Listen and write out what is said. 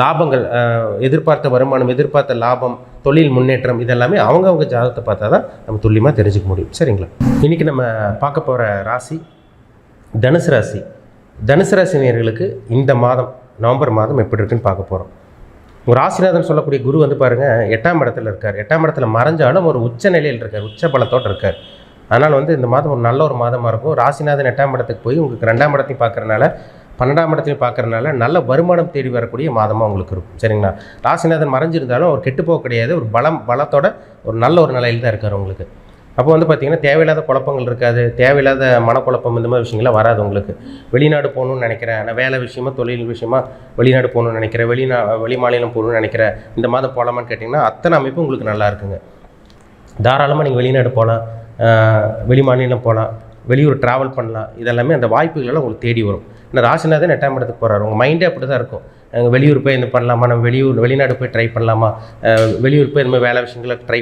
லாபங்கள் எதிர்பார்த்த வருமானம் எதிர்பார்த்த லாபம் தொழில் முன்னேற்றம் இதெல்லாமே அவங்கவுங்க ஜாதகத்தை பார்த்தா தான் நம்ம துல்லியமாக தெரிஞ்சுக்க முடியும். சரிங்களா? இன்றைக்கி நம்ம பார்க்க போகிற ராசி தனுசு ராசி. தனுசு ராசினியர்களுக்கு இந்த மாதம் நவம்பர் மாதம் எப்படி இருக்குன்னு பார்க்க போகிறோம் ஒரு ராசிநாதன் சொல்லக்கூடிய குரு வந்து பாருங்கள் எட்டாம் இடத்துல இருக்கார். எட்டாம் இடத்துல மறைஞ்சாலும் ஒரு உச்ச நிலையில் இருக்கார் உச்ச பலத்தோடு இருக்கார். அதனால் வந்து இந்த மாதம் ஒரு நல்ல ஒரு மாதமாக இருக்கும். ராசிநாதன் எட்டாம் இடத்துக்கு போய் உங்களுக்கு ரெண்டாம் இடத்தையும் பார்க்குறனால பன்னெண்டாம் இடத்துலையும் பார்க்குறதுனால நல்ல வருமானம் தேடி வரக்கூடிய மாதமாக உங்களுக்கு இருக்கும். சரிங்களா? ராசிநாதன் மறைஞ்சிருந்தாலும் அவர் கெட்டுப்போக கிடையாது. ஒரு பலம் பலத்தோட ஒரு நல்ல ஒரு நிலையில் தான் இருக்கார் உங்களுக்கு. அப்போ வந்து பார்த்தீங்கன்னா தேவையில்லாத குழப்பங்கள் இருக்காது. தேவையில்லாத மனக்குழப்பம் இந்த மாதிரி விஷயங்கள்லாம் வராது உங்களுக்கு. வெளிநாடு போகணும்னு நினைக்கிறேன். நான் வேலை விஷயமா தொழில் விஷயமா வெளிநாடு போகணும்னு நினைக்கிறேன். வெளிநா வெளி மாநிலம் போகணும்னு நினைக்கிறேன். இந்த மாதம் போகலாமான்னு கேட்டிங்கன்னா அத்தனை அமைப்பு உங்களுக்கு நல்லா இருக்குங்க. தாராளமாக நீங்கள் வெளிநாடு போகலாம் வெளி மாநிலம் போகலாம் வெளியூர் ட்ராவல் பண்ணலாம். இதெல்லாமே அந்த வாய்ப்புகளெல்லாம் உங்களுக்கு தேடி வரும். ஏன்னா ராசிநாதன் எட்டாம் இடத்துக்கு போகிறாரு உங்கள் மைண்டே அப்படி தான் இருக்கும். வெளியூர் போய் இந்த பண்ணலாமா? நம்ம வெளியூர் வெளிநாடு போய் ட்ரை பண்ணலாமா? வெளியூர் போய் இந்த மாதிரி வேலை விஷயங்களை ட்ரை